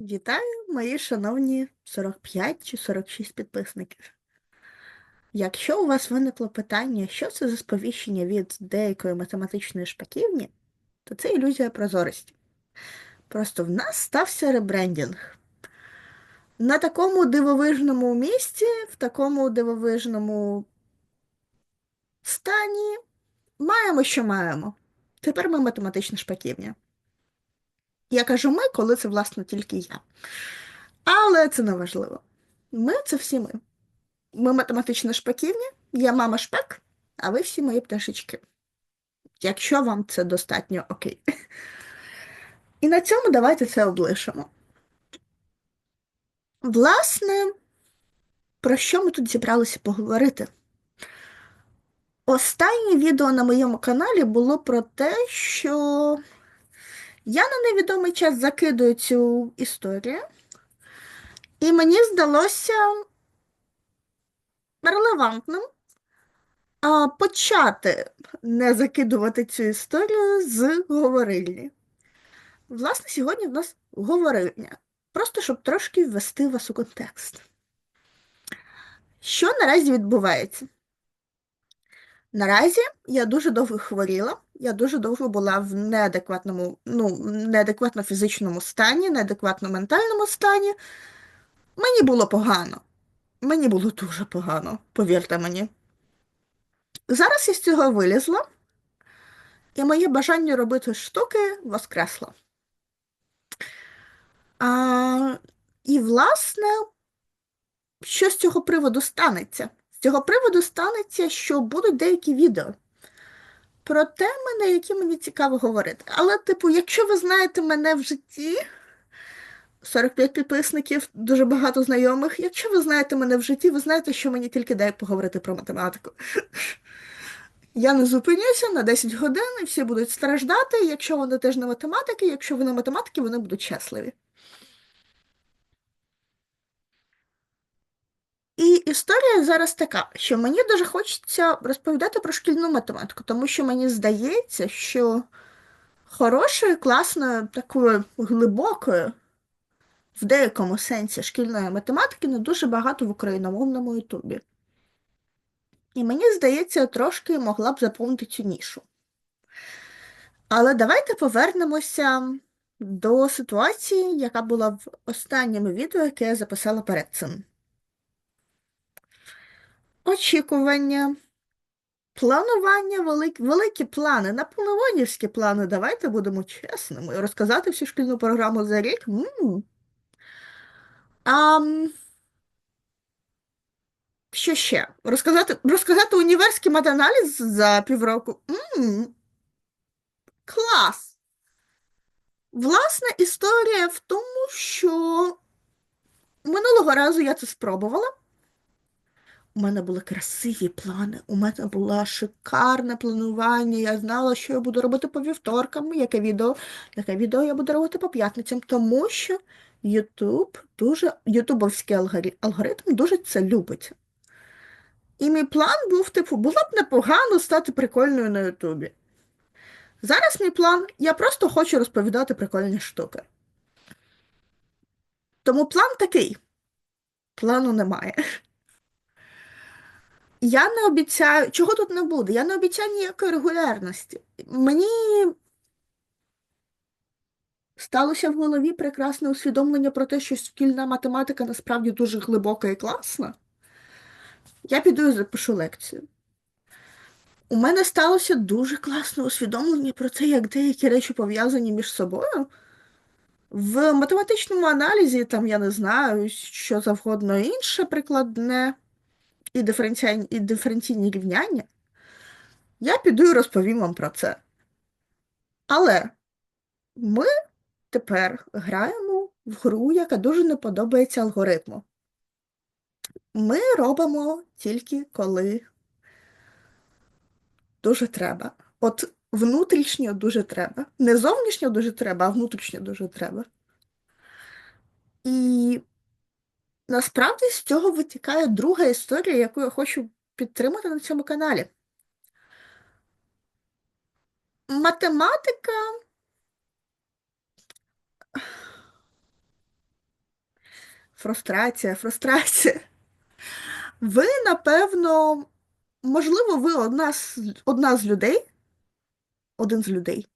Вітаю, мої шановні 45 чи 46 підписників. Якщо у вас виникло питання, що це за сповіщення від деякої математичної шпаківні, то це ілюзія прозорості. Просто в нас стався ребрендінг. На такому дивовижному місці, в такому дивовижному стані маємо, що маємо. Тепер ми математична шпаківня. Я кажу ми, коли це, власне, тільки я. Але це не важливо. Ми це всі ми. Ми математична шпаківня, я мама шпак, а ви всі мої пташечки. Якщо вам це достатньо окей. І на цьому давайте це облишимо. Власне, про що ми тут зібралися поговорити? Останнє відео на моєму каналі було про те, що я на невідомий час закидую цю історію, і мені здалося релевантним почати не закидувати цю історію з говорильні. Власне, сьогодні в нас говорильня. Просто щоб трошки ввести вас у контекст. Що наразі відбувається? Наразі я дуже довго хворіла, я дуже довго була в неадекватному, ну, неадекватно фізичному стані, неадекватно ментальному стані. Мені було погано. Мені було дуже погано, повірте мені. Зараз я з цього вилізла, і моє бажання робити штуки воскресло. А, І, власне, що з цього приводу станеться? З цього приводу станеться, що будуть деякі відео про теми, на які мені цікаво говорити. Але, типу, якщо ви знаєте мене в житті, 45 підписників, дуже багато знайомих. Якщо ви знаєте мене в житті, ви знаєте, що мені тільки дай поговорити про математику. Я не зупинюся на 10 годин, і всі будуть страждати. Якщо вони теж не математики, якщо вони математики, вони будуть щасливі. І історія зараз така, що мені дуже хочеться розповідати про шкільну математику, тому що мені здається, що хорошою, класною, такою глибокою, в деякому сенсі шкільної математики не дуже багато в україномовному Ютубі. І мені здається, трошки могла б заповнити цю нішу. Але давайте повернемося до ситуації, яка була в останньому відео, яке я записала перед цим. Очікування, планування, великі, великі плани, наполеонівські плани. Давайте будемо чесними. Розказати всю шкільну програму за рік. А, що ще? Розказати розказати універський матаналіз за півроку. М -м. Клас! Власна історія в тому, що минулого разу я це спробувала. У мене були красиві плани, у мене було шикарне планування. Я знала, що я буду робити по вівторкам, яке відео, яке відео я буду робити по п'ятницям, тому що YouTube дуже, ютубовський алгоритм дуже це любить. І мій план був, типу, було б непогано стати прикольною на Ютубі. Зараз мій план, я просто хочу розповідати прикольні штуки. Тому план такий. Плану немає. Я не обіцяю, чого тут не буде? Я не обіцяю ніякої регулярності. Мені сталося в голові прекрасне усвідомлення про те, що шкільна математика насправді дуже глибока і класна. Я піду і запишу лекцію. У мене сталося дуже класне усвідомлення про те, як деякі речі пов'язані між собою. В математичному аналізі, там, я не знаю, що завгодно інше прикладне і диференційні, і диференційні рівняння, я піду і розповім вам про це. Але ми тепер граємо в гру, яка дуже не подобається алгоритму. Ми робимо тільки коли дуже треба. От внутрішньо дуже треба. Не зовнішньо дуже треба, а внутрішньо дуже треба. І насправді з цього витікає друга історія, яку я хочу підтримати на цьому каналі. Математика фрустрація, фрустрація. Ви, напевно, можливо, ви одна з, одна з людей, один з людей,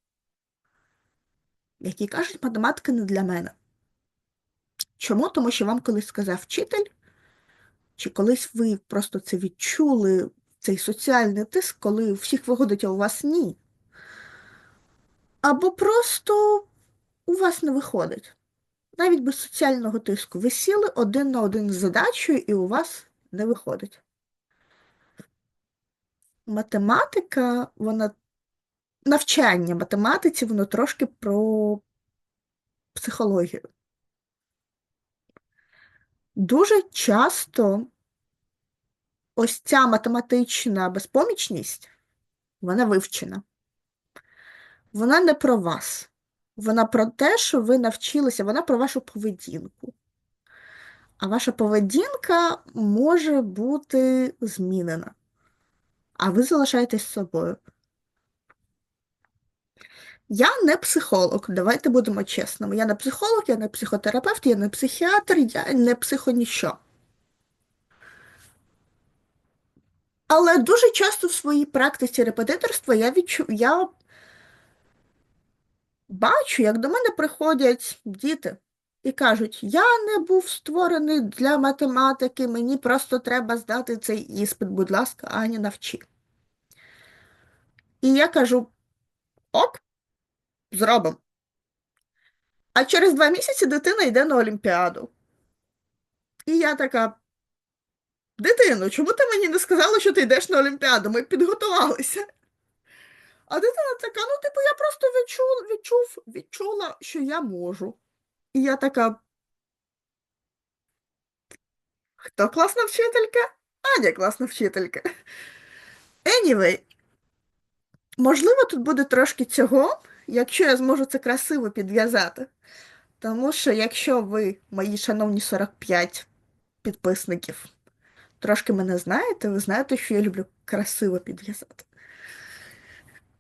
які кажуть, математика не для мене. Чому? Тому що вам колись сказав вчитель, чи колись ви просто це відчули, цей соціальний тиск, коли всіх виходить, а у вас ні. Або просто у вас не виходить. Навіть без соціального тиску. Ви сіли один на один з задачею, і у вас не виходить. Математика, вона навчання математиці, воно трошки про психологію. Дуже часто ось ця математична безпомічність, вона вивчена. Вона не про вас. Вона про те, що ви навчилися, вона про вашу поведінку. А ваша поведінка може бути змінена. А ви залишаєтесь собою. Я не психолог, давайте будемо чесними. Я не психолог, я не психотерапевт, я не психіатр, я не психоніщо. Але дуже часто в своїй практиці репетиторства я відчу... я бачу, як до мене приходять діти і кажуть, я не був створений для математики, мені просто треба здати цей іспит, будь ласка, Ані, навчи. І я кажу: ок, зробимо. А через два місяці дитина йде на Олімпіаду. І я така. Дитино, чому ти мені не сказала, що ти йдеш на Олімпіаду? Ми підготувалися. А дитина така, ну, типу, я просто відчув, відчув, відчула, що я можу. І я така. Хто класна вчителька? Аня класна вчителька. Anyway, можливо, тут буде трошки цього, якщо я зможу це красиво підв'язати. Тому що якщо ви, мої шановні 45 підписників, трошки мене знаєте, ви знаєте, що я люблю красиво підв'язати.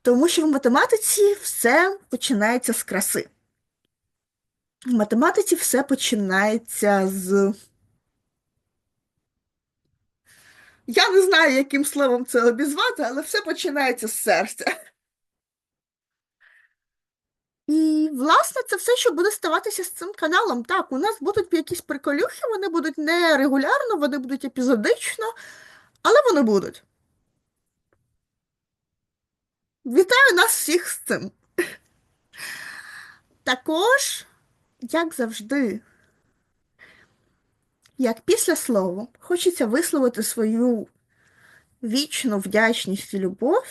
Тому що в математиці все починається з краси. В математиці все починається з. Я не знаю, яким словом це обізвати, але все починається з серця. І, власне, це все, що буде ставатися з цим каналом. Так, у нас будуть якісь приколюхи, вони будуть не регулярно, вони будуть епізодично, але вони будуть. Вітаю нас всіх з цим. Також, як завжди, як після слова, хочеться висловити свою вічну вдячність і любов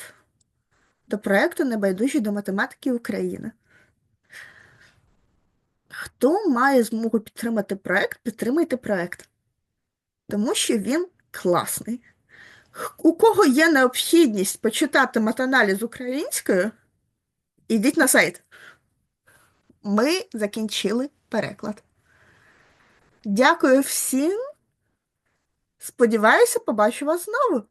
до проєкту Небайдужі до математики України. Хто має змогу підтримати проєкт, підтримайте проєкт. Тому що він класний. У кого є необхідність почитати матаналіз українською, ідіть на сайт. Ми закінчили переклад. Дякую всім. Сподіваюся, побачу вас знову.